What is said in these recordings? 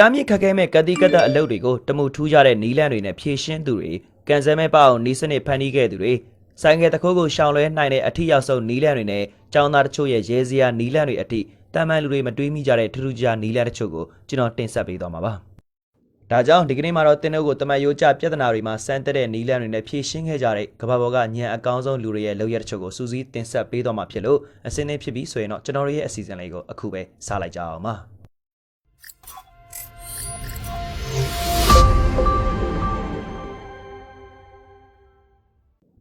ကြာမြင့်ခက်ခဲမဲ့ကတိကတအလုပ်တွေကိုတမှုထူးကြတဲ့နီးလန်းတွေနဲ့ဖြည့်ရှင်းသူတွေကန်ဆယ်မဲ့ပအောင်နီးစနစ်ဖန်တီးခဲ့သူတွေဆိုင်ကယ်တစ်ခုကိုရှောင်လွဲနိုင်တဲ့အထီရောက်ဆုံးနီးလန်းတွေနဲ့ចောင်းသားတချို့ရဲ့ရဲစရာနီးလန်းတွေအထိတာမန်လူတွေမတွေးမိကြတဲ့ထူးထူးခြားနီးလန်းတချို့ကိုကျွန်တော်တင်ဆက်ပေးသွားမှာပါဒါကြောင့်ဒီကနေ့မှာတော့တင်းတို့ကိုတမန်ရိုးကြပြဿနာတွေမှာစမ်းတက်တဲ့နီးလန်းတွေနဲ့ဖြည့်ရှင်းခဲ့ကြတဲ့ကမ္ဘာပေါ်ကညံအကောင်းဆုံးလူတွေရဲ့လုပ်ရတဲ့တချို့ကိုစူးစီးတင်ဆက်ပေးသွားမှာဖြစ်လို့အစင်းင်းဖြစ်ပြီးဆိုရင်တော့ကျွန်တော်တို့ရဲ့အစီအစဉ်လေးကိုအခုပဲစလိုက်ကြအောင်ပါ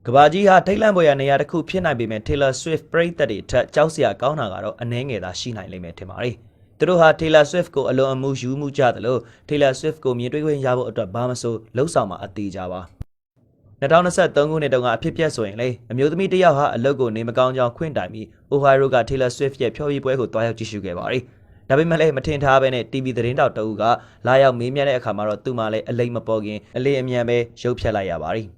ကဘာကြီးဟာထိတ်လန့်ပေါ်ရနေရာတစ်ခုဖြစ်နိုင်ပေမဲ့ Taylor Swift ပရိသတ်တွေထက်ကြောက်စရာကောင်းတာကတော့အနှဲငယ်သာရှိနိုင်လိမ့်မယ်ထင်ပါတယ်။သူတို့ဟာ Taylor Swift ကိုအလွန်အမှုယူမှုကြတယ်လို့ Taylor Swift ကိုမြင်တွေ့ခွင့်ရဖို့အတွက်ဘာမဆိုလှုပ်ဆောင်မှာအသေးကြပါ။2023ခုနှစ်တုန်းကအဖြစ်ပြက်ဆိုရင်လေအမျိုးသမီးတစ်ယောက်ဟာအလုပ်ကိုနေမကောင်းကြောင်းခွင့်တိုင်ပြီး Ohio က Taylor Swift ရဲ့ဖျော်ဖြေပွဲကိုတွားရောက်ကြည့်ရှုခဲ့ပါတယ်။ဒါပေမဲ့လည်းမထင်ထားဘဲနဲ့ TV သတင်းတောက်တအုပ်ကလာရောက်မေးမြန်းတဲ့အခါမှာတော့သူမှလည်းအလိမ့်မပေါ်ခင်အလေးအမြန်ပဲရုပ်ဖြတ်လိုက်ရပါတယ်။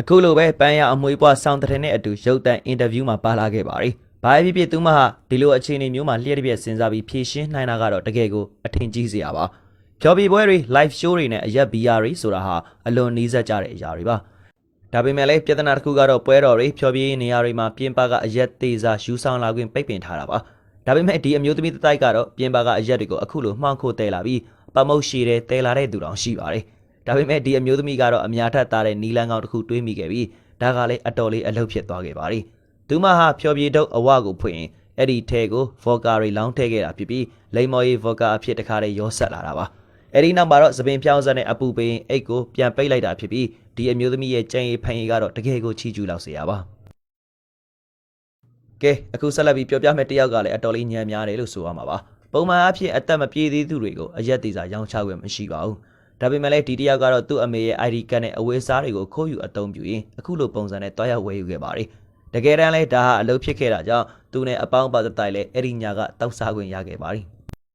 အခုလိုပဲပန်းရအမွေပွားဆောင်းတဲ့နဲ့အတူရုပ်သံအင်တာဗျူးမှာပါလာခဲ့ပါတယ်။ဘာဖြစ်ဖြစ်သူမဟာဒီလိုအခြေအနေမျိုးမှာလျှက်တစ်ပြက်စဉ်းစားပြီးဖြည့်ရှင်းနိုင်တာကတော့တကယ်ကိုအထင်ကြီးစရာပါ။ဖြောပြပွဲတွေ live show တွေနဲ့အရက် BR တွေဆိုတာဟာအလွန်နီးစပ်ကြတဲ့အရာတွေပါ။ဒါပေမဲ့လည်းပြဿနာတစ်ခုကတော့ပွဲတော်တွေဖြောပြရေးနေရာတွေမှာပြင်ပကအရက်သေးစားယူဆောင်လာခွင့်ပိတ်ပင်ထားတာပါ။ဒါပေမဲ့ဒီအမျိုးသမီးတစ်တိုက်ကတော့ပြင်ပကအရက်တွေကိုအခုလိုမှောင်ခိုတဲလာပြီးပမုတ်ရှည်တဲ့တဲလာတဲ့သူတောင်ရှိပါတယ်။ ဒါပေမဲ့ဒီအမျိုးသမီးကတော့အများထက်သားတဲ့နီလန်းကောင်တစ်ခုတွေးမိခဲ့ပြီးဒါကလည်းအတော်လေးအလုပ်ဖြစ်သွားခဲ့ပါသည်သူမဟာဖျော်ဖြေတုပ်အဝကိုဖွင့်ရင်အဲ့ဒီထဲကိုဗော်ကာရီလောင်းထည့်ခဲ့တာဖြစ်ပြီးလိမ္မော်ရီဗော်ကာအဖြစ်တခါတည်းရောဆက်လာတာပါအဲ့ဒီနောက်မှာတော့သပင်ပြောင်းစက်နဲ့အပူပင်အိတ်ကိုပြန်ပိတ်လိုက်တာဖြစ်ပြီးဒီအမျိုးသမီးရဲ့ကြံရီဖန်ရီကတော့တကယ်ကိုချီးကျူးလောက်စေရပါကဲအခုဆက်လက်ပြီးပြောပြမယ့်တယောက်ကလည်းအတော်လေးညံများတယ်လို့ဆိုရမှာပါပုံမှန်အဖြစ်အသက်မပြေသေးသူတွေကိုအရက်သေးစာရောင်းချခွင့်မရှိပါဘူး ဒါပေမဲ့လည်းဒီတစ်ယောက်ကတော့သူ့အမေရဲ့ ID ကတ်နဲ့အဝေးစားတွေကိုခိုးယူအသုံးပြုရင်အခုလိုပုံစံနဲ့တွားရောက်ဝယ်ယူခဲ့ပါတယ်။တကယ်တမ်းလဲဒါဟာအလုပ်ဖြစ်ခဲ့တာကြောင့်သူနဲ့အပေါင်းပါသက်တိုင်လဲအဲ့ဒီညကတောက်စားခွင့်ရခဲ့ပါတယ်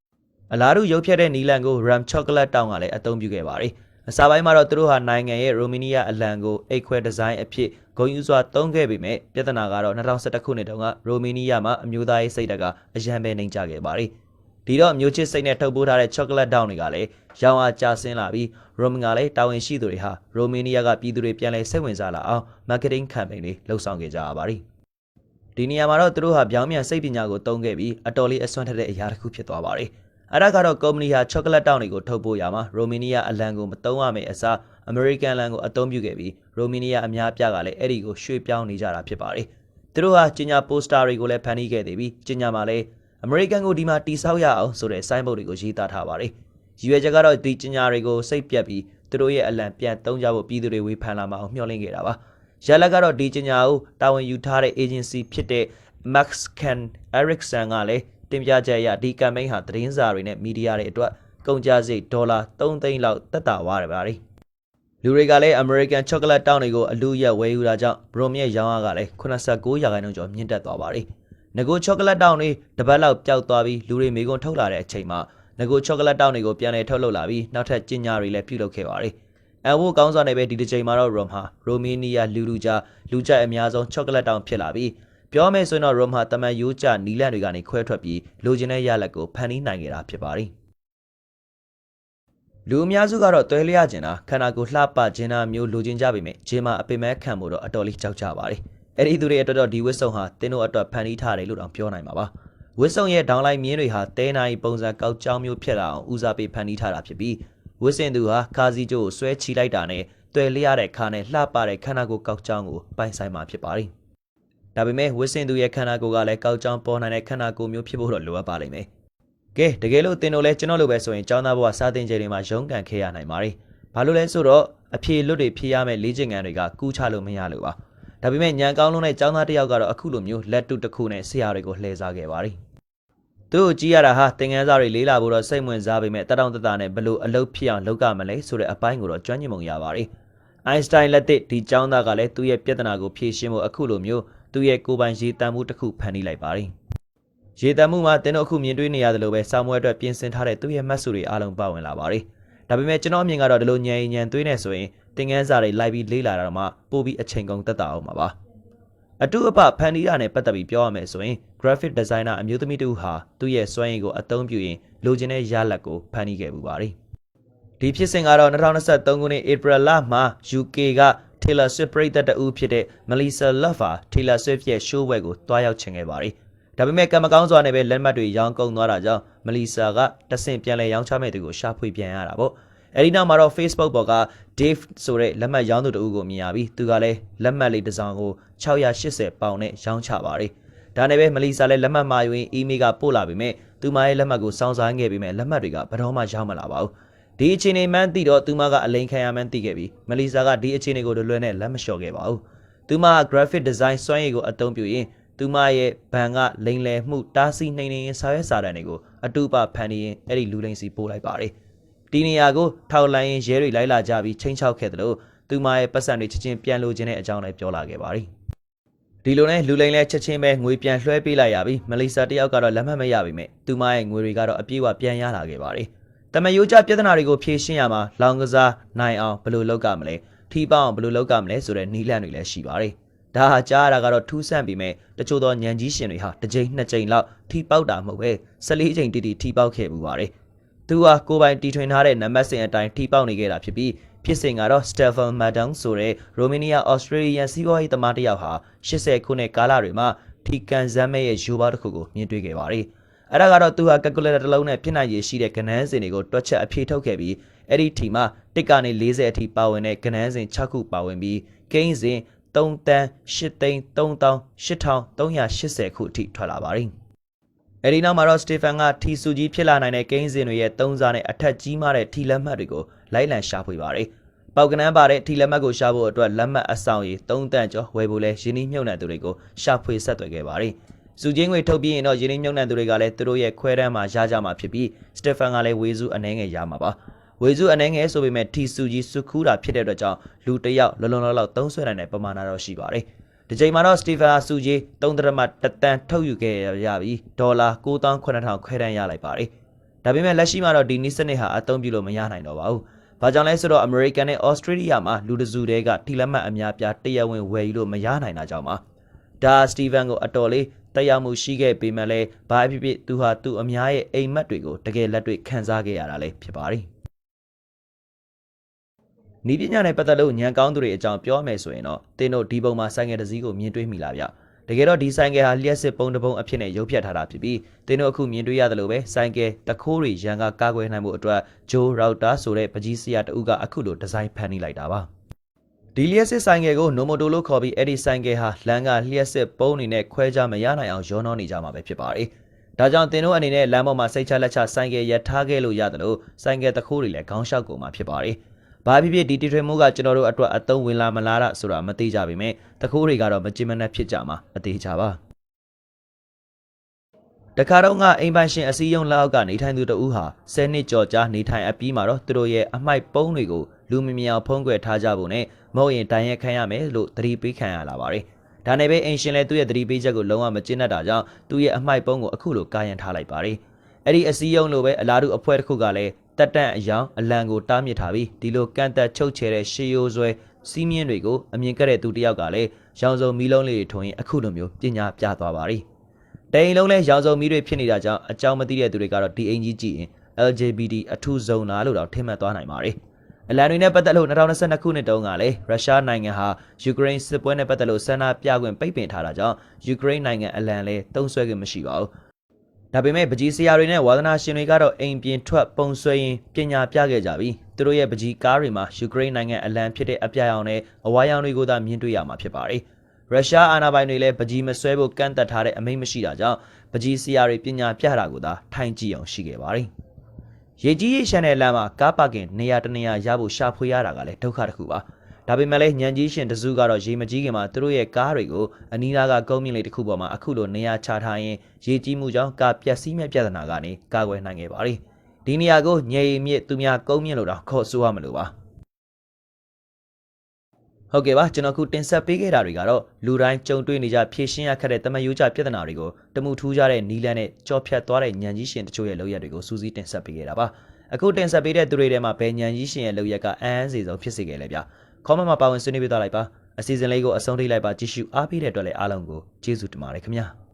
။အလားတူရုပ်ဖြတ်တဲ့နီလန်ကို Ram Chocolate တောင်းကလည်းအသုံးပြုခဲ့ပါတယ်။အစားပိုင်းမှာတော့သူတို့ဟာနိုင်ငံရဲ့ Romania အလံကိုအိတ်ခွဲဒီဇိုင်းအဖြစ်ဂုဏ်ယူစွာသုံးခဲ့ပေမဲ့ပြဿနာကတော့2011ခုနှစ်တုန်းက Romania မှာအမျိုးသားရေးစိတ်ဓာတ်ကအရန်ပဲနှိမ်ကြခဲ့ပါတယ်။ ဒီတော့မျိုးချစ်စိတ်နဲ့ထုတ်ပိုးထားတဲ့ chocolate down တွေကလည်းရောင်းအားကျဆင်းလာပြီး Roman ကလည်းတာဝန်ရှိသူတွေဟာ Romania ကပြည်သူတွေပြန်လည်စိတ်ဝင်စားလာအောင် marketing campaign တွေလှုပ်ဆောင်ခဲ့ကြရပါတယ်။ဒီနေရာမှာတော့သူတို့ဟာပြောင်းပြန်စိတ်ပညာကိုသုံးခဲ့ပြီးအတော်လေးအစွမ်းထက်တဲ့အရာတစ်ခုဖြစ်သွားပါတယ်။အဲ့ဒါကတော့ကုမ္ပဏီဟာ chocolate down တွေကိုထုတ်ပိုးရမှာ Romania အလံကိုမသုံးရမယ့်အစား American အလံကိုအသုံးပြုခဲ့ပြီး Romania အများအပြားကလည်းအဲ့ဒီကိုရွှေ့ပြောင်းနေကြတာဖြစ်ပါတယ်။သူတို့ဟာကျင်ညာ poster တွေကိုလည်းဖန်တီးခဲ့သေးပြီးကျင်ညာမှာလည်း အမေရိကန်ကိုဒီမှာတိဆောက်ရအောင်ဆိုတဲ့ဆိုင်းဘုတ်တွေကိုရေးသားထားပါတယ်။ရည်ရွယ်ချက်ကတော့ဒီကျင်ညာတွေကိုစိတ်ပြက်ပြီးသူတို့ရဲ့အလံပြန်သုံးကြဖို့ပြည်သူတွေဝေဖန်လာမအောင်မျှော်လင့်ခဲ့တာပါ။ရလက်ကတော့ဒီကျင်ညာကိုတာဝန်ယူထားတဲ့ agency ဖြစ်တဲ့ Max Can Erickson ကလည်းတင်ပြချက်အရဒီ campaign ဟာသတင်းစာတွေနဲ့မီဒီယာတွေအတွက်ကုန်ကျစရိတ်ဒေါ်လာ3သိန်းလောက်တက်တာဝါရပါတယ်။လူတွေကလည်း American Chocolate တောင်းတွေကိုအလူရက်ဝယ်ယူတာကြောင့် Brom ရဲ့ရောင်းအားကလည်း89ရာခိုင်နှုန်းကျော်မြင့်တက်သွားပါတယ်။ ငကို chocolate တောင်းတွေတပတ်လောက်ပျောက်သွားပြီးလူတွေမိကုန်ထုတ်လာတဲ့အချိန်မှာငကို chocolate တောင်းတွေကိုပြန်လည်ထုတ်လုပ်လာပြီးနောက်ထပ်ကျင်ညာတွေလည်းပြုလုပ်ခဲ့ပါတယ်။အန်ဝိုကောင်းစွာနဲ့ပဲဒီတစ်ချိန်မှာတော့ Rom ဟာ Romania လူလူကြားလူကြိုက်အများဆုံး chocolate တောင်းဖြစ်လာပြီးပြောမယ်ဆိုရင်တော့ Rom ဟာတမန်ရိုးကျနီလန့်တွေကနေခွဲထွက်ပြီးလိုချင်တဲ့ရလဒ်ကိုဖန်တီးနိုင်ခဲ့တာဖြစ်ပါတယ်။လူအများစုကတော့တွဲလျကျင်တာခန္ဓာကိုယ်လှပခြင်းတာမျိုးလိုချင်ကြပေမဲ့ဂျင်းမှာအပင်မဲခံဖို့တော့အတော်လေးကြောက်ကြပါတယ်။ အဲ့ဒီသူတွေအတွက်တော့ဒီဝစ်စုံဟာတင်းတို့အတွက်ဖန်တီးထားတယ်လို့တောင်ပြောနိုင်မှာပါ။ဝစ်စုံရဲ့ဒေါင်းလိုက်မြင်းတွေဟာတဲနိုင်ပုံစံကောက်ကြောင်းမျိုးဖြစ်လာအောင်ဦးစားပေးဖန်တီးထားတာဖြစ်ပြီးဝစ်စင်သူဟာခါစီကျိုးကိုဆွဲချီလိုက်တာနဲ့တွဲလျတဲ့ခါနဲ့လှပတဲ့ခန္ဓာကိုယ်ကောက်ကြောင်းကိုပိုင်ဆိုင်မှာဖြစ်ပါတယ်။ဒါပေမဲ့ဝစ်စင်သူရဲ့ခန္ဓာကိုယ်ကလည်းကောက်ကြောင်းပေါ်နိုင်တဲ့ခန္ဓာကိုယ်မျိုးဖြစ်ဖို့တော့လိုအပ်ပါလိမ့်မယ်။ကဲတကယ်လို့တင်တို့လဲကျွန်တော်လိုပဲဆိုရင်ចောင်းသားဘဝစာတင်ကျယ်တွေမှာရုန်းကန်ခဲ့ရနိုင်ပါတယ်။ဘာလို့လဲဆိုတော့အဖြေလွတ်တွေဖြေရမယ့်လေ့ကျင့်ခန်းတွေကကူးချလို့မရလို့ပါ။ ဒါပေမဲ့ညံကောင်းလုံးတဲ့ចောင်းသားတစ်ယောက်ကတော့အခုလိုမျိုးလက်တုတစ်ခုနဲ့ဆရာတွေကိုလှည့်စားခဲ့ပါတယ်။သူ့ကိုကြည့်ရတာဟာသင်ခန်းစာတွေလေးလာဖို့တော့စိတ်ဝင်စားပေမဲ့တတောင့်တတနဲ့ဘလို့အလုပ်ဖြစ်အောင်လုပ်ကြမလဲဆိုတဲ့အပိုင်းကိုတော့ကျွမ်းကျင်ပုံရပါတယ်။အိုင်းစတိုင်းလက်သစ်ဒီចောင်းသားကလည်းသူ့ရဲ့ပြဿနာကိုဖြေရှင်းဖို့အခုလိုမျိုးသူ့ရဲ့ကိုယ်ပိုင်ရေးတမ်းမှုတစ်ခုဖန်တီးလိုက်ပါတယ်။ရေတံမှုမှာတင်းတို့အခုမြင်တွေ့နေရတယ်လို့ပဲစာမွေးအတွက်ပြင်ဆင်ထားတဲ့သူ့ရဲ့မှတ်စုတွေအားလုံးပါဝင်လာပါတယ်။ ဒါပေမဲ့ကျွန်တော်အမြင်ကတော့ဒီလိုညံညံသွေးနေဆိုရင်တင်ငန်းစာတွေလိုက်ပြီးလေးလာတာမှပို့ပြီးအချိန်ကုန်သက်သာအောင်ပါပါ။အတူအပဖန်တီးတာနဲ့ပတ်သက်ပြီးပြောရမယ်ဆိုရင် graphic designer အမျိုးသမီးတူဟာသူ့ရဲ့စွမ်းရည်ကိုအသုံးပြုရင်လိုချင်တဲ့ရလဒ်ကိုဖန်တီးခဲ့ပူပါတယ်။ဒီဖြစ်စဉ်ကတော့2023ခုနှစ် April လမှာ UK က Taylor Swift ပရိသတ်တအူးဖြစ်တဲ့ Melissa Love ဟာ Taylor Swift ရဲ့ show ဝဲကိုတွားရောက်ချင်ခဲ့ပါတယ်။ ဒါပေမဲ့ကံမကောင်းစွာနဲ့ပဲလက်မှတ်တွေရောင်းကုန်သွားတာကြောင့် Melissa ကတဆင့်ပြန်လည်ရောင်းချမဲ့သူကိုရှာဖွေပြန်ရတာပေါ့။အဲဒီနောက်မှာတော့ Facebook ပေါ်က Dave ဆိုတဲ့လက်မှတ်ရောင်းသူတအူးကိုမြင်ရပြီးသူကလည်းလက်မှတ်လေးတစ်စောင်ကို680ပေါင်နဲ့ရောင်းချပါတယ်။ဒါနဲ့ပဲမလီစာလည်းလက်မှတ်မှာယူရင် email ကပို့လာပြီးမြဲသူမရဲ့လက်မှတ်ကိုစောင့်စားခဲ့ပြီးမြဲလက်မှတ်တွေကဘယ်တော့မှရောက်မလာပါဘူး။ဒီအခြေအနေမှန်းသိတော့သူမကအလိန်ခံရမှန်းသိခဲ့ပြီးမလီစာကဒီအခြေအနေကိုလွယ်လွယ်နဲ့လက်မလျှော့ခဲ့ပါဘူး။သူမက graphic design စွမ်းရည်ကိုအသုံးပြုရင် သူမရဲ့ဘန်ကလိန်လယ်မှုတားဆီးနှိမ်နှင်းရေးစာရွက်စာတမ်းတွေကိုအတူပါဖန်နေရင်အဲ့ဒီလူလိန်စီပို့လိုက်ပါတယ်။ဒီနေရာကိုထောက်လိုင်းရင်ရဲတွေလိုက်လာကြပြီးချင်းချောက်ခဲ့တယ်လို့သူမရဲ့ပတ်စံတွေချက်ချင်းပြန်လိုချင်တဲ့အကြောင်းလည်းပြောလာခဲ့ပါတယ်။ဒီလိုနဲ့လူလိန်လဲချက်ချင်းပဲငွေပြန်လွှဲပေးလိုက်ရပြီးမလေးရှားတယောက်ကတော့လက်မှတ်မရပါနဲ့သူမရဲ့ငွေတွေကတော့အပြည့်အဝပြန်ရလာခဲ့ပါတယ်။တမယိုးကြပြဿနာတွေကိုဖြေရှင်းရမှာလောင်ကစားနိုင်အောင်ဘယ်လိုလုပ်ကြမလဲထီပေါအောင်ဘယ်လိုလုပ်ကြမလဲဆိုတဲ့နီးလန့်တွေလည်းရှိပါတယ်။ ဒါဟာကြားရတာကတော့ထူးဆန့်ပြီးမဲ့တချို့သောညံကြီးရှင်တွေဟာတစ်ကြိမ်နှစ်ကြိမ်လောက်ထီပေါက်တာမဟုတ်ပဲ14ကြိမ်တိတိထီပေါက်ခဲ့မှုပါတယ်။သူဟာကိုပိုင်တီထွင်ထားတဲ့နံပါတ်စဉ်အတိုင်းထီပေါက်နေခဲ့တာဖြစ်ပြီးဖြစ်စဉ်ကတော့ Stefan Madon ဆိုတဲ့ရိုမေးနီးယားဩစတြေးလျစီးပွားရေးသမားတစ်ယောက်ဟာ80ခုနှစ်ကာလတွေမှာထီကန်ဇမ်းမဲရဲ့ယူပါတစ်ခုကိုမြင်တွေ့ခဲ့ပါတယ်။အဲ့ဒါကတော့သူဟာ calculator တစ်လုံးနဲ့ဖြစ်နိုင်ရည်ရှိတဲ့ကဏ္ဍစဉ်တွေကိုတွက်ချက်အဖြေထုတ်ခဲ့ပြီးအဲ့ဒီထီမှာတစ်ကနေ40အထိပါဝင်တဲ့ကဏ္ဍစဉ်6ခုပါဝင်ပြီးကိန်းစဉ် 3တန်း8သိန်း3380ခုအထိထွက်လာပါတယ်။အဲဒီနောက်မှာတော့စတေဖန်ကထီဆူကြီးဖြစ်လာနိုင်တဲ့ကိန်းစဉ်တွေရဲ့သုံးစားနဲ့အထက်ကြီးမားတဲ့ထီလက်မှတ်တွေကိုလိုက်လံရှာဖွေပါတယ်။ပေါက်ကနန်းပါတဲ့ထီလက်မှတ်ကိုရှာဖို့အတွက်လက်မှတ်အဆောင်ရည်3တန်ကျော်ဝယ်ဖို့လဲရင်းနှီးမြှုပ်နှံသူတွေကိုရှာဖွေဆက်သွယ်ခဲ့ပါတယ်။စုချင်းငွေထုတ်ပြီးရင်တော့ရင်းနှီးမြှုပ်နှံသူတွေကလည်းသူတို့ရဲ့ခွဲတန်းမှာရကြမှာဖြစ်ပြီးစတေဖန်ကလည်းဝေစုအနှဲငယ်ရမှာပါ။ ဝေစုအနှဲငယ်ဆိုပေမဲ့ထီဆူကြီးစုခူးတာဖြစ်တဲ့အတွက်ကြောင့်လူတစ်ယောက်လုံလုံလောက်လောက်သုံးဆွဲနိုင်တဲ့ပမာဏတော့ရှိပါတယ်။ဒီချိန်မှာတော့စတီဖန်ဆူကြီး3.1တန်ထုတ်ယူခဲ့ရပြီးဒေါ်လာ9800ခွဲတန်းရလိုက်ပါတယ်။ဒါပေမဲ့လက်ရှိမှာတော့ဒီနီးစနစ်ဟာအသုံးပြုလို့မရနိုင်တော့ပါဘူး။ဘာကြောင့်လဲဆိုတော့ American နဲ့ Australia မှာလူတစုတဲကထီလက်မှတ်အများပြားတရားဝင်ဝယ်ယူလို့မရနိုင်တာကြောင့်ပါ။ဒါစတီဗန်ကိုအတော်လေးတရားမှုရှိခဲ့ပေမဲ့လည်းဘာဖြစ်ဖြစ်သူဟာသူ့အများရဲ့အိမ်မက်တွေကိုတကယ်လက်တွေ့ခံစားခဲ့ရတာလည်းဖြစ်ပါတယ်။ နီးပညာနဲ့ပတ်သက်လို့ညံကောင်းသူတွေအကြောင်းပြောမယ်ဆိုရင်တော့တင်းတို့ဒီပုံမှာဆိုင်ငယ်တစ်စီးကိုမြင်တွေ့မိလားဗျတကယ်တော့ဒီဆိုင်ကယ်ဟာလျှက်စစ်ပုံတစ်ပုံအဖြစ်နဲ့ရုပ်ဖြတ်ထားတာဖြစ်ပြီးတင်းတို့အခုမြင်တွေ့ရတယ်လို့ပဲဆိုင်ကယ်တခိုးတွေရန်ကကာကွယ်နိုင်မှုအတွက်ဂျိုးရော့တာဆိုတဲ့ပကြီးစရာတအုပ်ကအခုလိုဒီဇိုင်းဖန်နေလိုက်တာပါဒီလျှက်စစ်ဆိုင်ကယ်ကိုနိုမိုတိုလို့ခေါ်ပြီးအဲ့ဒီဆိုင်ကယ်ဟာလမ်းကလျှက်စစ်ပုံးနေနဲ့ခွဲခြားမရနိုင်အောင်ရောနှောနေကြမှာပဲဖြစ်ပါတယ်ဒါကြောင့်တင်တို့အနေနဲ့လမ်းပေါ်မှာစိတ်ချလက်ချဆိုင်ကယ်ရထားခဲ့လို့ရတယ်လို့ဆိုင်ကယ်တခိုးတွေလည်းခေါင်းလျှောက်ကုန်မှာဖြစ်ပါတယ်။ ဘာဖြစ်ဖြစ်ဒီတီထွေမှုကကျွန်တော်တို့အတွက်အသုံးဝင်လာမလားဆိုတာမသိကြပါပဲတခိုးတွေကတော့မကြင်မနှက်ဖြစ်ကြမှာအသေးချပါတခါတော့ကအိမ်ပိုင်ရှင်အစည်းအရုံးလက်အောက်ကနေထိုင်သူတဦးဟာ10နှစ်ကျော်ကြာနေထိုင်အပြီးမှာတော့သူတို့ရဲ့အမိုက်ပုံးတွေကိုလူမမြောင်ဖုံးကွယ်ထားကြဖို့နဲ့မဟုတ်ရင်တိုင်ရက်ခံရမယ်လို့သတိပေးခံရလာပါတယ်။ဒါနဲ့ပဲအင်ရှင်လည်းသူ့ရဲ့သတိပေးချက်ကိုလုံးဝမကျင့်တတ်တာကြောင့်သူ့ရဲ့အမိုက်ပုံးကိုအခုလိုကာယံထားလိုက်ပါတယ်။အဲ့ဒီအစည်းအရုံးလိုပဲအလားတူအဖွဲ့တစ်ခုကလည်း တက်တန့်အယောင်အလံကိုတားမြစ်ထားပြီးဒီလိုကန့်တက်ချုပ်ချယ်တဲ့ရှေးရိုးဆွဲစီးမြင့်တွေကိုအမြင်ကတဲ့သူတယောက်ကလည်းရောင်စုံမီးလုံးလေးတွေထွင်ရင်အခုလိုမျိုးပညာပြသွားပါရီတိန်လုံးလဲရောင်စုံမီးတွေဖြစ်နေတာကြောင့်အကြောင်းမသိတဲ့သူတွေကတော့ဒီအင်ကြီးကြည့်ရင် LGBT အထူးဇုံနာလို့တော့ထင်မှတ်သွားနိုင်ပါတယ်အလံတွေနဲ့ပတ်သက်လို့2022ခုနှစ်တုန်းကလည်းရုရှားနိုင်ငံဟာယူကရိန်းစစ်ပွဲနဲ့ပတ်သက်လို့ဆန္ဒပြခွင့်ပိတ်ပင်ထားတာကြောင့်ယူကရိန်းနိုင်ငံအလံလည်းတုံးဆွဲခွင့်မရှိပါဘူး ဒါပေမဲ့ပကြီးဆရာတွေနဲ့ဝါသနာရှင်တွေကတော့အိမ်ပြင်ထွက်ပုံဆွဲရင်းပညာပြခဲ့ကြပြီးသူတို့ရဲ့ပကြီးကားတွေမှာယူကရိန်းနိုင်ငံအလံဖြစ်တဲ့အပြာရောင်နဲ့အဝါရောင်တွေကိုသာမြင်တွေ့ရမှာဖြစ်ပါတယ်။ရုရှားအာဏာပိုင်တွေလည်းပကြီးမဆွဲဖို့ကန့်သက်ထားတဲ့အမိန့်မရှိတာကြောင့်ပကြီးဆရာတွေပညာပြတာကိုသာထိုင်ကြည့်အောင်ရှိခဲ့ပါတယ်။ရေကြီးရေရှမ်းတဲ့လမ်းမှာကားပါကင်နေရာတနေရာရဖို့ရှာဖွေရတာကလည်းဒုက္ခတစ်ခုပါ။ ဒါပေမဲ့လည်းညံကြီးရှင်တစုကတော့ရေမကြီးခင်မှာသူတို့ရဲ့ကားတွေကိုအနီးနားကကုန်းမြင့်လေးတစ်ခုပေါ်မှာအခုလိုနေရာချထားရင်ရေကြီးမှုကြောင့်ကားပျက်စီးမဲ့ပြဿနာကနေကာကွယ်နိုင်ခဲ့ပါတယ်။ဒီနေရာကိုညေရီမြစ်သူများကုန်းမြင့်လို့တော့ခေါ်ဆိုရမလို့ပါ။ဟုတ်ကဲ့ပါကျွန်တော်ခုတင်ဆက်ပေးခဲ့တာတွေကတော့လူတိုင်းကြုံတွေ့နေကြဖြည့်ရှင်းရခက်တဲ့တမယိုးကြပြဿနာတွေကိုတမှုထူးကြတဲ့နီလန်းနဲ့ကြောဖြတ်သွားတဲ့ညံကြီးရှင်တချို့ရဲ့လောက်ရက်တွေကိုစူးစီးတင်ဆက်ပေးခဲ့တာပါအခုတင်ဆက်ပေးတဲ့သူတွေထဲမှာဘယ်ညံကြီးရှင်ရဲ့လောက်ရက်ကအန်းအန်းစီဆုံးဖြစ်စေခဲ့လဲဗျာ comment မှာပါဝင်ဆွေးနွေးပေးသွားလိုက်ပါအစီအစဉ်လေးကိုအဆုံးထိလိုက်ပါကြည့်ရှုအားပေးတဲ့အတွက်လည်းအားလုံးကိုကျေးဇူးတင်ပါတယ်ခင်ဗျာ။